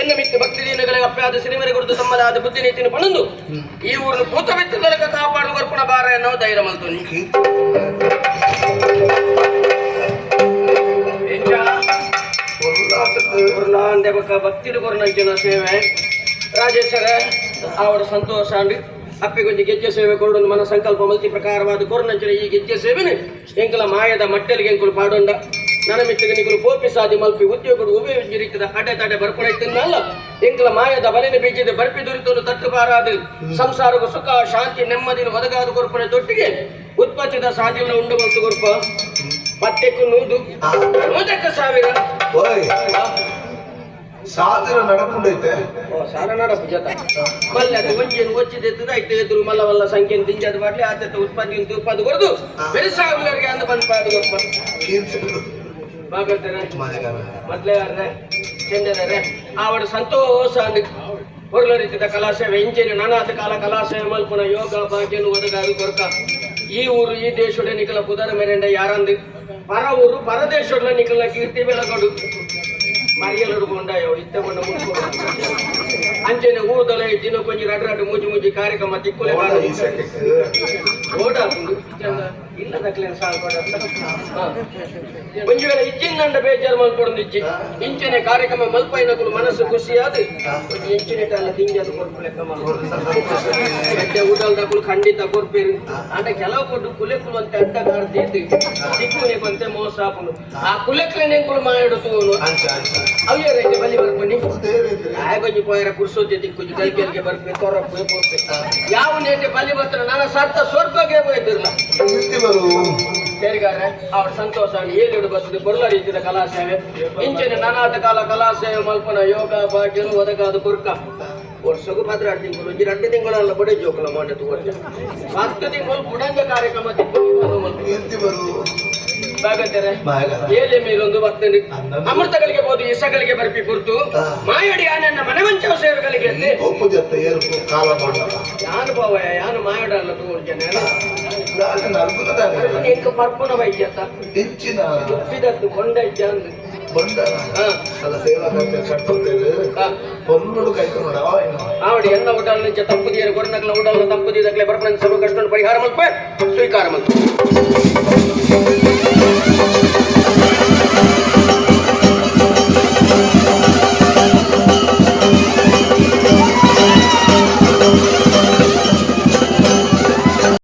ಎನ್ನ ಮಿಕ್ಕ ಭಕ್ತಿ ದೀನಗಳ ಅಪ್ಪಾದ ಸಿನಿಮರೆ ಕುರಿತು ತಮ್ಮದಾದ ಬುದ್ಧಿ ನೀತಿಯನ್ನು ಪಣಂದು ಈ ಊರನ್ನು ಭೂತವೆತ್ತ ಬಿತ್ತು ತನಕ ಕಾಪಾಡು ಕರ್ಪಣ ಬಾರ ಎನ್ನುವ ಧೈರ್ಯ ಮಲ್ತೋನಿ ಬಕ್ಕ ಭಕ್ತಿಡು ಕೊರನಂಚಿನ ಸೇವೆ. ರಾಜೇಶ್ವರ ಅವರ ಸಂತೋಷ ಅಂಡು. ಅಪ್ಪಿಗೊಂದು ಗೆಜ್ಜೆ ಸೇವೆ ಕೊರಡೊಂದು ಮನ ಸಂಕಲ್ಪ ಮಲ್ತಿ ಪ್ರಕಾರವಾದ ಕೊರನಂಚಿನ ಈ ಗೆಜ್ಜೆ ಸೇವೆನೆ. ಎಂಕಲ ಮಾಯದ ಮಟ್ಟಲಿಗೆ ಎಂಕುಲು ಪಾಡೊಂಡ. ನನ್ನ ನಿಗುಲು ಪೋಪಿ ಸಾದಿ ಮಲ್ಪಿ ಉದ್ಯೋಗಗಳು ಉಪಯೋಗಿಸಿದ ಅಡೆ ತಡೆ ಬರ್ಪಣ ಇತ್ತಿನಲ್ಲ ಎಂಕಲ ಮಾಯದ ಬಲಿನ ಬೀಜದ ಬರ್ಪಿ ದುರಿತನು ತಟ್ಟು ಬಾರಾದ ಸಂಸಾರಕ್ಕೂ ಸುಖ ಶಾಂತಿ ನೆಮ್ಮದಿನ ಒದಗಾದ ಕೊರ್ಪಣೆ ತೊಟ್ಟಿಗೆ ಉತ್ಪತ್ತಿದ ಸಾಧ್ಯನ ಉಂಡು ಬಂತು ಕೊರ್ಪ ಪತ್ತೆಕ್ಕು ನೂದು ನೂದಕ್ಕ ಸಾವಿರ. ಓಯ್ ಸಾಧನ ನಡ್ಕೊಂಡೈತೆ. ಸಾರ ನಡಪು ಜತ. ಮಲ್ಲ ಅದು ಒಂಜಿಯನ್ನು ಒಚ್ಚಿದ ಎತ್ತದ ಐತೆ ಎದುರು ಮಲ್ಲ ಮಲ್ಲ ಸಂಖ್ಯೆಯನ್ನು ತಿಂಜಾದ ಮಾಡ್ಲಿ ಆತ ಉತ್ಪತ್ತಿ ಉತ್ಪಾದ ಕೊರದು ಬೆಳೆಸಾಗುವವರಿಗೆ ಅಂದ ಬಂದ ಪಾದ ಕೊರ್ಪ ಬಾಗಲ್ತಾರೆ ಮೊದ್ಲೇ ಯಾರ್ರೆ ಚೆಂದದಾರೆ ಆವಡ ಸಂತೋಷ ಅಂದ್ ಹೊರಲ ರೀತಿಯ ಕಲಾಸೇವೆ ಇಂಚೇನು ನಾನಾದ ಕಾಲ ಕಲಾಸೇವೆ ಮಲ್ಪುನ ಯೋಗ ಭಾಗ್ಯನು ಒದಗಾದು ಕೊರಕ. ಈ ಊರು ಈ ದೇಶದ ನಿಕಲ ಪುದರ ಮೇರೆಂಡ ಯಾರಂದು? ಪರ ಊರು ಪರದೇಶದ ನಿಕಲ ಕೀರ್ತಿ ಬೆಳಗಡು. ಮರಿಯಲರು ಕೊಂಡಾಯೋ ಇತ್ತ ಕೊಂಡ ಮುಟ್ಕೊಂಡು ದಿನ ಕೊಂಚ ರಡ್ ರಡ್ ಮುಜಿ ಮುಜಿ ಕಾರ್ಯಕ್ರಮ ತಿಕ್ಕುಲೆ ಚಂದ. ಇಲ್ಲ ನಕ್ಲೇನ್ ಸಾಲ್ ವೇಳೆ ಇಜ್ಜಿಂದಂಡ ಬೇಜಾರು ಮಲ್ಪೊಂದು ಇಜ್ಜಿ. ಇಂಚನೆ ಕಾರ್ಯಕ್ರಮ ಮಲ್ಪೈನಕುಲು ಮನಸ್ಸು ಖುಷಿಯಾದ ಇಂಚಿನ ಕಾಲ ತಿಂಡಿ ಅದು ಕೊರ್ಪು ಲೆಕ್ಕ ಮತ್ತೆ ಊಟಲ್ದಕ್ಕೂ ಖಂಡಿತ ಕೊರ್ಪೇರು ಅಂಡ ಕೆಲವು ಕೊಟ್ಟು ಕುಲೆಕುಲು ಅಂತ ಅಡ್ಡ ಕಾಡ್ತಿದ್ದು. ತಿಕ್ಕುನೆ ಬಂತೆ ಮೋಸ ಆಪುನು. ಆ ಕುಲೆಕ್ಲೆ ನೆಂಕುಲು ಮಾಡಿಡ್ತು ತೂನು. ಅಂಚ ಅಂಚ ಅವೇ ರೈತೆ ಬಲಿ ಬರ್ಪನಿ ದೇವ್ರಿದ್ರೆ ಆಗೊಂಜಿ ಪೋಯರ ಕುರ್ಸೋತಿ ತಿಕ್ಕುಜಿ ಕೈ ಬರ್ಪೆ ತೊರಪ್ಪು ಪೋಪೆ ಯಾವ ನೇಟೆ ಬಲಿ ಬರ್ತಾರ ನಾನು ಸರ್ತ ಸ್ವರ್ಗಕ್ಕೆ ಹೋಯ್ತಿರ್ಲ ಕೀರ್ತಿ ಬರು. ಸೇರಿಗಾರ ಅವ್ರ ಸಂತೋಷ ಏಳು ಬರ್ತದೆ ಕೊರಲ ರೀತಿಯ ಕಲಾ ಸೇವೆ ಇಂಚಿನ ನಾನಾದ ಕಾಲ ಕಲಾ ಸೇವೆ ಮಲ್ಪನ ಯೋಗ ಭಾಗ್ಯನು ಒದಗಾದ ಕುರ್ಕ. ವರ್ಷಗೂ ಭದ್ರ ತಿಂಗಳು ಈ ಎರಡು ತಿಂಗಳಲ್ಲ ಬಡೆ ಜೋಕಲ ಮಾಡಿದ್ದು ವರ್ಷ ಹತ್ತು ತಿಂಗಳು ಬುಡಂಗ ಕಾರ್ಯಕ್ರಮ ಕೀರ್ತಿ ಬರು ಬಾಗತ್ತಾರೆ ಮಾಯಗಾರ ಏಲೆ ಮೇಲೊಂದು ಬರ್ತದೆ ಅಮೃತಗಳಿಗೆ ಬೋದು ಇಸಗಳಿಗೆ ಬರ್ಪಿ ಕುರ್ತು ಹಾ. ಮಾಯಡಿ ಆನನ್ನ ಮನೆವಂಚವ ಸೇವೆಗಳಿಗೆ ಅಂದೆ ಒಪ್ಪು ಜತ್ತ ಏರ್ಪು ಕಾಲ ಮಾಡಲ್ಲ ಯಾನು ಭಾವಯ ಯಾನು ಮಾಯಡ ಅಲ್ಲ ತೋರ್ ಜನ ನಾನು ನರ್ಮದಾನೆ ಎಂಕ ಪರ್ಪುನ ವೈದ್ಯತ ಹೆಚ್ಚಿನ ಉಪ್ಪಿದದ್ದು ಕೊಂಡ ಅಂದ್ ಬಂಡರ ಹಾ ಅಲ್ಲ ಸೇವಾ ಕರ್ತವ್ಯ ಕಟ್ಟುತ್ತೇವೆ ಹಾ పొన్నుడు కైకున్నాడు ఆయన ఆవిడ ఎన్న ఉడాల నుంచి తప్పు తీయరు కొరనకల ఉడాల తప్పు తీయదట్లే పరపణ సర్వ కష్టం పరిహారం స్వీకారం